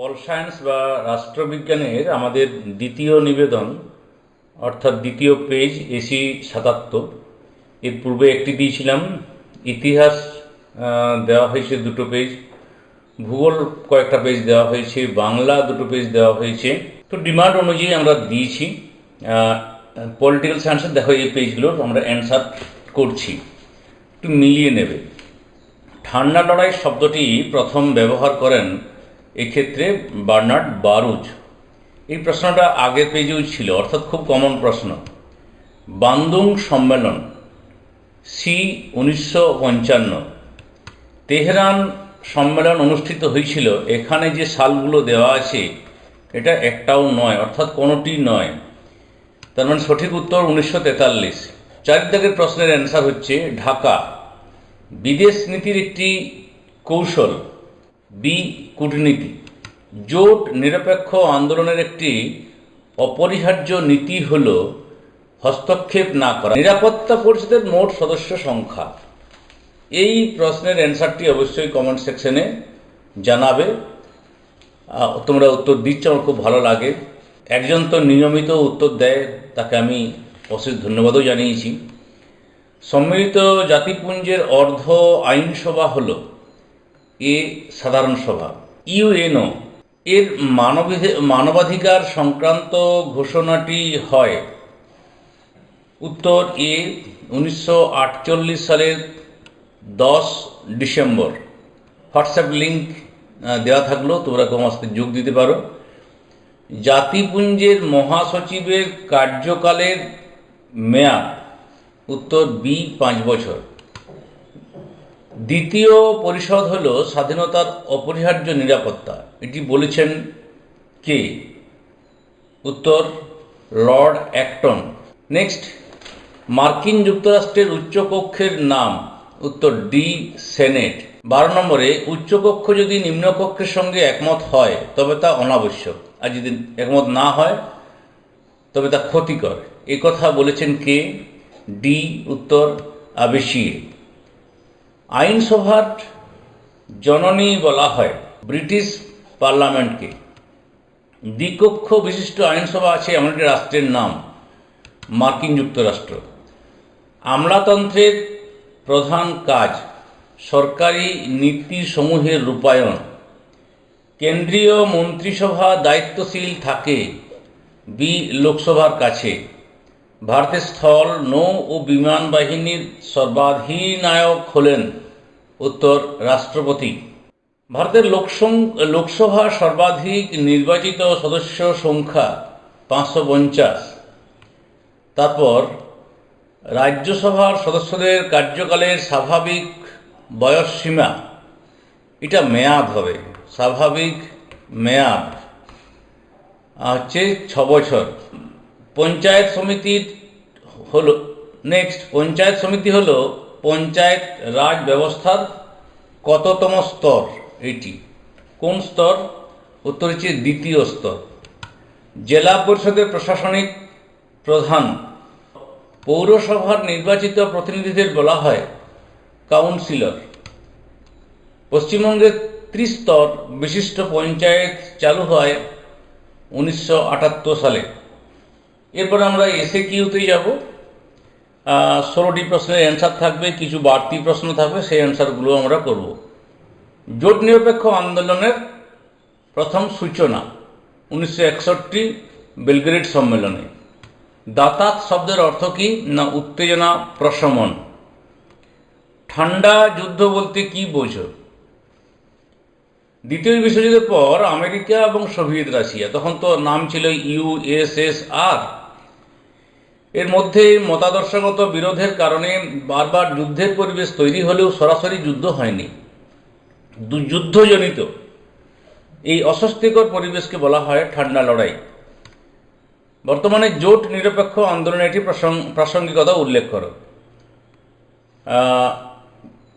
Pol science বা রাষ্ট্রবিজ্ঞানের আমাদের দ্বিতীয় নিবেদন, অর্থাৎ দ্বিতীয় পেজ, এসি সাতাত্তর। এর পূর্বে একটি দিয়েছিলাম, ইতিহাস দেওয়া হয়েছে দুটো পেজ, ভূগোল কয়েকটা পেজ দেওয়া হয়েছে, বাংলা দুটো পেজ দেওয়া হয়েছে। তো ডিমান্ড অনুযায়ী আমরা দিয়েছি পলিটিক্যাল সায়েন্সের দেখো এই পেজগুলোর আমরা অ্যান্সার করছি। একটু মিলিয়ে নেবে। ঠান্ডা লড়াই শব্দটি প্রথম ব্যবহার করেন এক্ষেত্রে বার্নার্ড বারুজ। এই প্রশ্নটা আগের পেজেও ছিল, অর্থাৎ খুব কমন প্রশ্ন। বান্দুং সম্মেলন, সি উনিশশো পঞ্চান্ন। তেহরান সম্মেলন অনুষ্ঠিত হয়েছিল, এখানে যে সালগুলো দেওয়া আছে, এটা একটাও নয়, অর্থাৎ কোনোটি নয়। তার মানে সঠিক উত্তর উনিশশো তেতাল্লিশ। চার দাগের প্রশ্নের অ্যান্সার হচ্ছে ঢাকা। বিদেশ নীতির একটি কৌশল বি কূটনীতি। জোট নিরপেক্ষ আন্দোলনের একটি অপরিহার্য নীতি হল হস্তক্ষেপ না করা। নিরাপত্তা পরিষদের মোট সদস্য সংখ্যা। এই প্রশ্নের অ্যান্সারটি অবশ্যই কমেন্ট সেকশনে জানাবে। তোমরা উত্তর দিচ্ছ, আমার খুব ভালো লাগে। একজন তো নিয়মিত উত্তর দেয়, তাকে আমি অশেষ ধন্যবাদও জানিয়েছি। সম্মিলিত জাতিপুঞ্জের অর্ধ আইনসভা হল। এ সাধারণ সভা। ইউএনও এর মানবাধি, মানবাধিকার সংক্রান্ত ঘোষণাটি হয়। উত্তর এ উনিশশো আটচল্লিশ সালের দশ ডিসেম্বর। হোয়াটসঅ্যাপ লিঙ্ক দেওয়া থাকল, তোমরা কমাসতে যোগ দিতে পারো। জাতিপুঞ্জের মহাসচিবের কার্যকালের মেয়াদ, উত্তর বি পাঁচ বছর। দ্বিতীয় পরিষদ হল স্বাধীনতার অপরিহার্য নিরাপত্তা। এটি বলেছেন কে? উত্তর, লর্ড অ্যাক্টন। নেক্সট, মার্কিন যুক্তরাষ্ট্রের উচ্চকক্ষের নাম। উত্তর, ডি, সেনেট। বারো নম্বরে, উচ্চকক্ষ যদি নিম্নকক্ষের সঙ্গে একমত হয়, তবে তা অনাবশ্যক। আর যদি একমত না হয়, তবে তা ক্ষতিকর। এ কথা বলেছেন কে? ডি, উত্তর আবেশিয়ে আইনসভার জননী বলা হয় ব্রিটিশ পার্লামেন্টকে। দ্বিকক্ষ বিশিষ্ট আইনসভা আছে এমন একটি রাষ্ট্রের নাম, মার্কিন যুক্তরাষ্ট্র। আমলাতন্ত্রের প্রধান কাজ সরকারি নীতিসমূহের রূপায়ণ। কেন্দ্রীয় মন্ত্রিসভা দায়িত্বশীল থাকে বি লোকসভার কাছে। ভারতের স্থল নৌ ও বিমান বাহিনীর সর্বাধিনায়ক হলেন উত্তর রাষ্ট্রপতি। ভারতের লোকসং লোকসভার সর্বাধিক নির্বাচিত সদস্য সংখ্যা পাঁচশো পঞ্চাশ। তারপর রাজ্যসভার সদস্যদের কার্যকালের স্বাভাবিক বয়স সীমা। এটা মেয়াদ হবে, স্বাভাবিক মেয়াদ। হচ্ছে ছ বছর পঞ্চায়েত সমিতির হলো নেক্সট পঞ্চায়েত সমিতি হলো পঞ্চায়েত রাজ ব্যবস্থার কততম স্তর এটি। কোন স্তর? উত্তর হচ্ছে দ্বিতীয় স্তর। জেলা পরিষদের প্রশাসনিক প্রধান। পৌরসভার নির্বাচিত প্রতিনিধিদের বলা হয় কাউন্সিলর। পশ্চিমবঙ্গের ত্রিস্তর বিশিষ্ট পঞ্চায়েত চালু হয় উনিশশো আটাত্তর সালে। এরপর আমরা এসে কিউতেই যাব ষোলোটি প্রশ্নের অ্যান্সার থাকবে, কিছু বাড়তি প্রশ্ন থাকবে, সেই অ্যান্সারগুলো আমরা করব। জোট নিরপেক্ষ আন্দোলনের প্রথম সূচনা উনিশশো একষট্টি বেলগ্রেড সম্মেলনে। দাতাত শব্দের অর্থ কি না উত্তেজনা, প্রশমন? ঠান্ডা যুদ্ধ বলতে কি বোঝো? দ্বিতীয় বিশ্বযুদ্ধের পর আমেরিকা এবং সোভিয়েত রাশিয়া, তখন তো নাম ছিল ইউএসএসআর এর মধ্যে মতাদর্শগত বিরোধের কারণে বারবার যুদ্ধের পরিবেশ তৈরি হলেও সরাসরি যুদ্ধ হয়নি। যুদ্ধজনিত এই অস্বস্তিকর পরিবেশকে বলা হয় ঠান্ডা লড়াই। বর্তমানে জোট নিরপেক্ষ আন্দোলনে এটি প্রসং- প্রাসঙ্গিকতা উল্লেখ করো।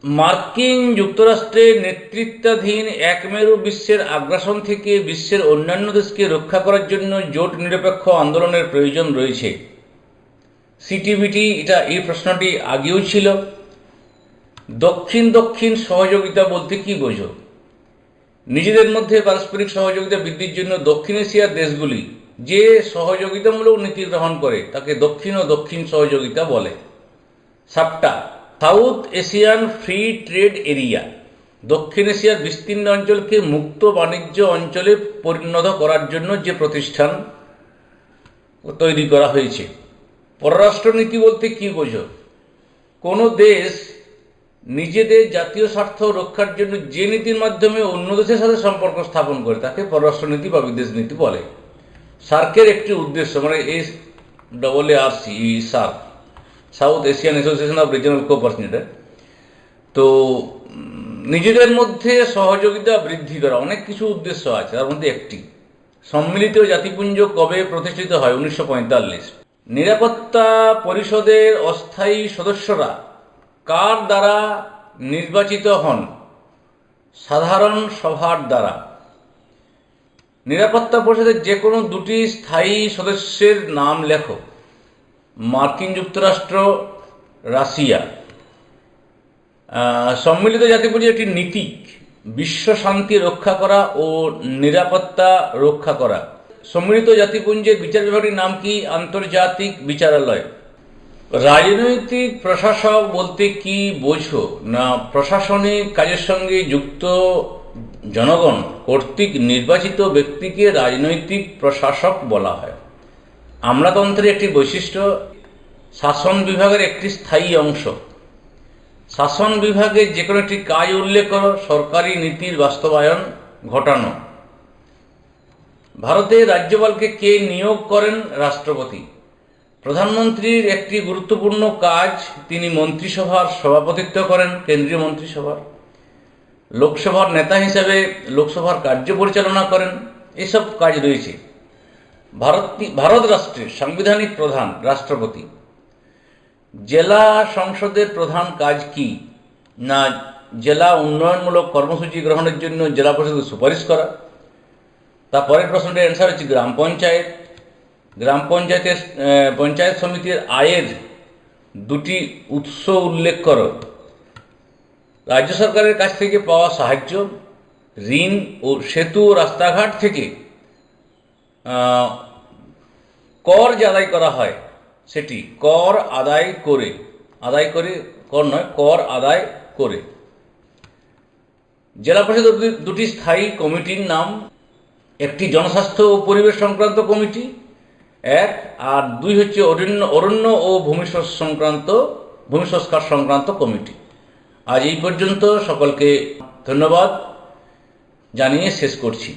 মার্কিন যুক্তরাষ্ট্রের নেতৃত্বাধীন একমেরু বিশ্বের আগ্রাসন থেকে বিশ্বের অন্যান্য দেশকে রক্ষা করার জন্য জোট নিরপেক্ষ আন্দোলনের প্রয়োজন রয়েছে। সিটিবিটি এটা এই প্রশ্নটি আগেও ছিল। দক্ষিণ দক্ষিণ সহযোগিতা বলতে কি বোঝো? নিজেদের মধ্যে পারস্পরিক সহযোগিতা বৃদ্ধির জন্য দক্ষিণ এশিয়ার দেশগুলি যে সহযোগিতামূলক নীতি গ্রহণ করে, তাকে দক্ষিণ ও দক্ষিণ সহযোগিতা বলে। SAPTA, South Asian free trade area, দক্ষিণ এশিয়ার বিস্তীর্ণ অঞ্চলকে মুক্ত বাণিজ্য অঞ্চলে পরিণত করার জন্য যে প্রতিষ্ঠান তৈরি করা হয়েছে। পররাষ্ট্রনীতি বলতে কি বোঝো? কোনো দেশ নিজেদের জাতীয় স্বার্থ রক্ষার জন্য যে নীতির মাধ্যমে অন্য দেশের সাথে সম্পর্ক স্থাপন করে, তাকে পররাষ্ট্রনীতি বা বিদেশ নীতি বলে। সার্কের একটি উদ্দেশ্য মানে S double A R C SAARC, South Asian association of regional cooperation তো নিজেদের মধ্যে সহযোগিতা বৃদ্ধি করা, অনেক কিছু উদ্দেশ্য আছে, তার মধ্যে একটি। সম্মিলিত জাতিপুঞ্জ কবে প্রতিষ্ঠিত হয়? উনিশশো পঁয়তাল্লিশ। নিরাপত্তা পরিষদের অস্থায়ী সদস্যরা কার দ্বারা নির্বাচিত হন? সাধারণ সভার দ্বারা। নিরাপত্তা পরিষদের যে কোনো দুটি স্থায়ী সদস্যের নাম লেখো। মার্কিন যুক্তরাষ্ট্র, রাশিয়া। সম্মিলিত জাতিপুঞ্জ একটি নীতি, বিশ্ব শান্তি রক্ষা করা ও নিরাপত্তা রক্ষা করা। সম্মিলিত জাতিপুঞ্জের বিচার বিভাগের নাম কি? আন্তর্জাতিক বিচারালয়। রাজনৈতিক প্রশাসক বলতে কি বোঝো? না প্রশাসনিক কাজের সঙ্গে যুক্ত জনগণ, কর্তৃক নির্বাচিত ব্যক্তিকে রাজনৈতিক প্রশাসক বলা হয়। আমলাতন্ত্রের একটি বৈশিষ্ট্য, শাসন বিভাগের একটি স্থায়ী অংশ। শাসন বিভাগের যে কোনো একটি কাজ উল্লেখ করো, সরকারি নীতির বাস্তবায়ন ঘটানো। ভারতে রাজ্যপালকে কে নিয়োগ করেন রাষ্ট্রপতি? প্রধানমন্ত্রীর একটি গুরুত্বপূর্ণ কাজ তিনি মন্ত্রিসভার সভাপতিত্ব করেন, কেন্দ্রীয় মন্ত্রিসভার। লোকসভার নেতা হিসেবে লোকসভার কার্য পরিচালনা করেন, এসব কাজ রয়েছে। ভারত ভারত রাষ্ট্রের সাংবিধানিক প্রধান রাষ্ট্রপতি। জেলা সংসদের প্রধান কাজ কি? না, জেলা উন্নয়নমূলক কর্মসূচি গ্রহণের জন্য জেলা পরিষদের সুপারিশ করা। তারপরের প্রশ্নটির অ্যান্সার হচ্ছে গ্রাম পঞ্চায়েত। গ্রাম পঞ্চায়েতের পঞ্চায়েত সমিতির আয়ের দুটি উৎস উল্লেখ করো। রাজ্য সরকারের কাছ থেকে পাওয়া সাহায্য, ঋণ ও সেতু ও রাস্তাঘাট থেকে কর যে আদায় করা হয় সেটি, কর আদায় করে আদায় করে, কর নয়, কর আদায় করে। জেলা পরিষদ দুটি- দুটি স্থায়ী কমিটির নাম একটি জনস্বাস্থ্য ও পরিবেশ সংক্রান্ত কমিটি, এক, আর দুই হচ্ছে অরণ্য অরণ্য ও ভূমি সংক্রান্ত, ভূমি সংস্কার সংক্রান্ত কমিটি। আজ এই পর্যন্ত সকলকে ধন্যবাদ জানিয়ে শেষ করছি।